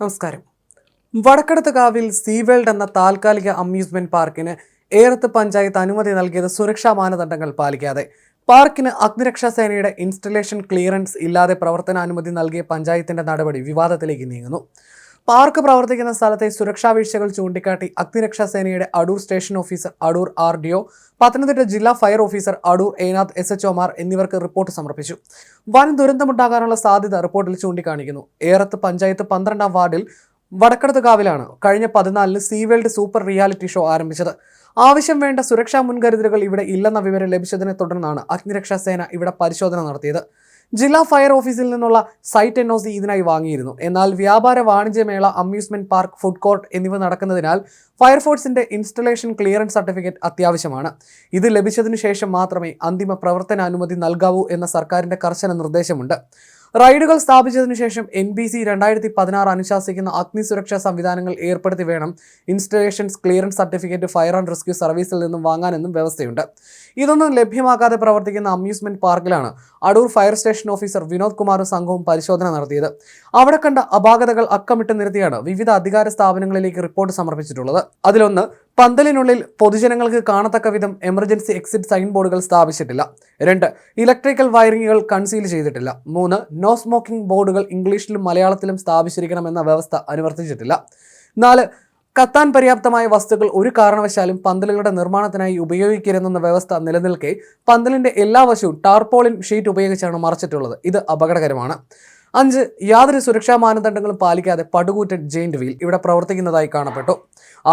നമസ്കാരം. വടക്കടത്ത് കാവിൽ സീവേൾഡ് എന്ന താൽക്കാലിക അമ്യൂസ്മെന്റ് പാർക്കിന് ഏറത്ത് പഞ്ചായത്ത് അനുമതി നൽകിയത് സുരക്ഷാ മാനദണ്ഡങ്ങൾ പാലിക്കാതെ. പാർക്കിന് അഗ്നിരക്ഷാ സേനയുടെ ഇൻസ്റ്റലേഷൻ ക്ലിയറൻസ് ഇല്ലാതെ പ്രവർത്തനാനുമതി നൽകിയ പഞ്ചായത്തിന്റെ നടപടി വിവാദത്തിലേക്ക് നീങ്ങുന്നു. പാർക്ക് പ്രവർത്തിക്കുന്ന സ്ഥലത്തെ സുരക്ഷാ വീഴ്ചകൾ ചൂണ്ടിക്കാട്ടി അഗ്നിരക്ഷാ സേനയുടെ Adoor station officer Adoor R D O Pathanamthitta ജില്ലാ ഫയർ ഓഫീസർ അടൂർ ഏനാഥ് എസ് എച്ച് ഒമാർ എന്നിവർക്ക് റിപ്പോർട്ട് സമർപ്പിച്ചു. വൻ ദുരന്തമുണ്ടാകാനുള്ള സാധ്യത റിപ്പോർട്ടിൽ ചൂണ്ടിക്കാണിക്കുന്നു. ഏറത്ത് പഞ്ചായത്ത് പന്ത്രണ്ടാം വാർഡിൽ വടക്കടത്ത് കാവിലാണ് കഴിഞ്ഞ പതിനാലിന് Sea World super reality show ആരംഭിച്ചത്. ആവശ്യം വേണ്ട സുരക്ഷാ മുൻകരുതലുകൾ ഇവിടെ ഇല്ലെന്ന വിവരം ലഭിച്ചതിനെ തുടർന്നാണ് അഗ്നിരക്ഷാ സേന ഇവിടെ പരിശോധന നടത്തിയത്. ജില്ലാ ഫയർ ഓഫീസിൽ നിന്നുള്ള സൈറ്റ് എൻ സി ഇതിനായി വാങ്ങിയിരുന്നു. എന്നാൽ വ്യാപാര വാണിജ്യമേള അമ്യൂസ്മെന്റ് പാർക്ക് ഫുഡ് കോർട്ട് എന്നിവ നടക്കുന്നതിനാൽ ഫയർഫോഴ്സിന്റെ ഇൻസ്റ്റലേഷൻ ക്ലിയറൻസ് സർട്ടിഫിക്കറ്റ് അത്യാവശ്യമാണ്. ഇത് ലഭിച്ചതിനു ശേഷം മാത്രമേ അന്തിമ പ്രവർത്തന അനുമതി നൽകാവൂ എന്ന സർക്കാരിന്റെ കർശന നിർദ്ദേശമുണ്ട്. റൈഡുകൾ സ്ഥാപിച്ചതിനു ശേഷം എൻ ബി സി രണ്ടായിരത്തി പതിനാറ് അനുശാസിക്കുന്ന അഗ്നി സുരക്ഷാ സംവിധാനങ്ങൾ ഏർപ്പെടുത്തി വേണം installations clearance certificate fire and rescue സർവീസിൽ നിന്നും വാങ്ങാനെന്നും വ്യവസ്ഥയുണ്ട്. ഇതൊന്നും ലഭ്യമാക്കാതെ പ്രവർത്തിക്കുന്ന amusement പാർക്കിലാണ് Adoor fire station officer Vinod കുമാറും സംഘവും പരിശോധന നടത്തിയത്. അവിടെ കണ്ട അപാകതകൾ അക്കമിട്ട് നിരത്തിയാണ് വിവിധ അധികാര സ്ഥാപനങ്ങളിലേക്ക് റിപ്പോർട്ട് സമർപ്പിച്ചിട്ടുള്ളത്. അതിലൊന്ന് പന്തലിനുള്ളിൽ പൊതുജനങ്ങൾക്ക് കാണത്തക്ക വിധം എമർജൻസി എക്സിറ്റ് സൈൻ ബോർഡുകൾ സ്ഥാപിച്ചിട്ടില്ല. രണ്ട് ഇലക്ട്രിക്കൽ വയറിങ്ങുകൾ കൺസീൽ ചെയ്തിട്ടില്ല. മൂന്ന് നോ സ്മോക്കിംഗ് ബോർഡുകൾ ഇംഗ്ലീഷിലും മലയാളത്തിലും സ്ഥാപിച്ചിരിക്കണമെന്ന വ്യവസ്ഥ അനുവർത്തിച്ചിട്ടില്ല. നാല് കത്താൻ പര്യാപ്തമായ വസ്തുക്കൾ ഒരു കാരണവശാലും പന്തലുകളുടെ നിർമ്മാണത്തിനായി ഉപയോഗിക്കരുതെന്ന വ്യവസ്ഥ നിലനിൽക്കെ പന്തലിന്റെ എല്ലാ വശവും ടാർപോളിൻ ഷീറ്റ് ഉപയോഗിച്ചാണ് മറച്ചിട്ടുള്ളത്. ഇത് അപകടകരമാണ്. അഞ്ച് യാതൊരു സുരക്ഷാ മാനദണ്ഡങ്ങളും പാലിക്കാതെ പടുകൂറ്റൻ ജെയിന്റ് വീൽ ഇവിടെ പ്രവർത്തിക്കുന്നതായി കാണപ്പെട്ടു.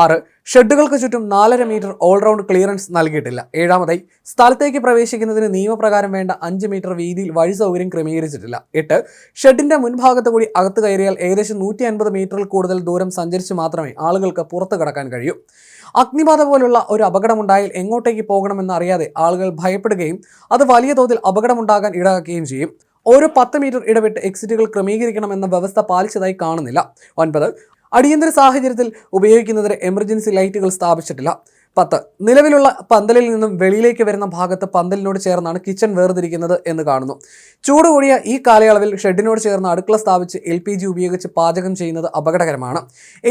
ആറ് ഷെഡുകൾക്ക് ചുറ്റും നാലര മീറ്റർ ഓൾറൗണ്ട് ക്ലിയറൻസ് നൽകിയിട്ടില്ല. ഏഴാമതായി സ്ഥലത്തേക്ക് പ്രവേശിക്കുന്നതിന് നിയമപ്രകാരം വേണ്ട അഞ്ച് മീറ്റർ വീതിയിൽ വഴി സൗകര്യം ക്രമീകരിച്ചിട്ടില്ല. എട്ട് ഷെഡിന്റെ മുൻഭാഗത്ത് കൂടി അകത്ത് കയറിയാൽ ഏകദേശം നൂറ്റി അൻപത് മീറ്ററിൽ കൂടുതൽ ദൂരം സഞ്ചരിച്ച് മാത്രമേ ആളുകൾക്ക് പുറത്തു കടക്കാൻ കഴിയൂ. അഗ്നിബാധ പോലുള്ള ഒരു അപകടമുണ്ടായാൽ എങ്ങോട്ടേക്ക് പോകണമെന്ന് അറിയാതെ ആളുകൾ ഭയപ്പെടുകയും അത് വലിയ തോതിൽ അപകടമുണ്ടാകാൻ ഇടയാക്കുകയും ചെയ്യും. ഓരോ പത്ത് മീറ്റർ ഇടവിട്ട് എക്സിറ്റുകൾ ക്രമീകരിക്കണമെന്ന വ്യവസ്ഥ പാലിച്ചതായി കാണുന്നില്ല. ഒൻപത് അടിയന്തര സാഹചര്യത്തിൽ ഉപയോഗിക്കുന്നതിന് എമർജൻസി ലൈറ്റുകൾ സ്ഥാപിച്ചിട്ടില്ല. പത്ത് നിലവിലുള്ള പന്തലിൽ നിന്നും വെളിയിലേക്ക് വരുന്ന ഭാഗത്ത് പന്തലിനോട് ചേർന്നാണ് കിച്ചൺ വേർതിരിക്കുന്നത് എന്ന് കാണുന്നു. ചൂട് കൂടിയ ഈ കാലയളവിൽ ഷെഡിനോട് ചേർന്ന് അടുക്കള സ്ഥാപിച്ച് എൽ പി ജി ഉപയോഗിച്ച് പാചകം ചെയ്യുന്നത് അപകടകരമാണ്.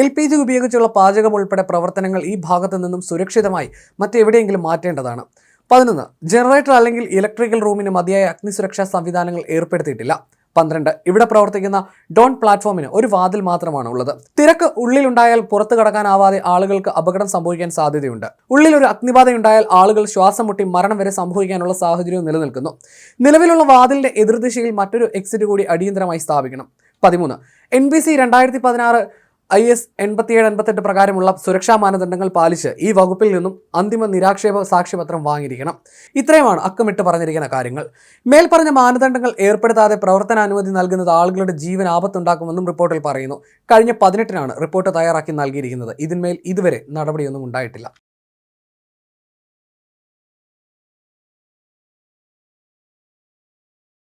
എൽ പി ജി ഉപയോഗിച്ചുള്ള പാചകം ഉൾപ്പെടെ പ്രവർത്തനങ്ങൾ ഈ ഭാഗത്തു നിന്നും സുരക്ഷിതമായി മറ്റെവിടെയെങ്കിലും മാറ്റേണ്ടതാണ്. പതിനൊന്ന് ജനറേറ്റർ അല്ലെങ്കിൽ ഇലക്ട്രിക്കൽ റൂമിന് മതിയായ അഗ്നിസുരക്ഷാ സംവിധാനങ്ങൾ ഏർപ്പെടുത്തിയിട്ടില്ല. പന്ത്രണ്ട് ഇവിടെ പ്രവർത്തിക്കുന്ന ഡോൺ പ്ലാറ്റ്ഫോമിന് ഒരു വാതിൽ മാത്രമാണ് ഉള്ളത്. തിരക്ക് ഉള്ളിലുണ്ടായാൽ പുറത്തു കടക്കാനാവാതെ ആളുകൾക്ക് അപകടം സംഭവിക്കാൻ സാധ്യതയുണ്ട്. ഉള്ളിൽ ഒരു അഗ്നിബാധയുണ്ടായാൽ ആളുകൾ ശ്വാസം മുട്ടി മരണം വരെ സംഭവിക്കാനുള്ള സാഹചര്യവും നിലനിൽക്കുന്നു. നിലവിലുള്ള വാതിലിന്റെ എതിർദിശയിൽ മറ്റൊരു എക്സിറ്റ് കൂടി അടിയന്തരമായി സ്ഥാപിക്കണം. പതിമൂന്ന് എൻ ബി സി രണ്ടായിരത്തി പതിനാറ് ഐ എസ് എൺപത്തിയേഴ് എൺപത്തെട്ട് പ്രകാരമുള്ള സുരക്ഷാ മാനദണ്ഡങ്ങൾ പാലിച്ച് ഈ വകുപ്പിൽ നിന്നും അന്തിമ നിരാക്ഷേപ സാക്ഷ്യപത്രം വാങ്ങിയിരിക്കണം. ഇത്രയുമാണ് അക്കമിട്ട് പറഞ്ഞിരിക്കുന്ന കാര്യങ്ങൾ. മേൽപ്പറഞ്ഞ മാനദണ്ഡങ്ങൾ ഏർപ്പെടുത്താതെ പ്രവർത്തനാനുമതി നൽകുന്നത് ആളുകളുടെ ജീവൻ ആപത്തുണ്ടാക്കുമെന്നും റിപ്പോർട്ടിൽ പറയുന്നു. കഴിഞ്ഞ പതിനെട്ടിനാണ് റിപ്പോർട്ട് തയ്യാറാക്കി നൽകിയിരിക്കുന്നത്. ഇതിന്മേൽ ഇതുവരെ നടപടിയൊന്നും ഉണ്ടായിട്ടില്ല.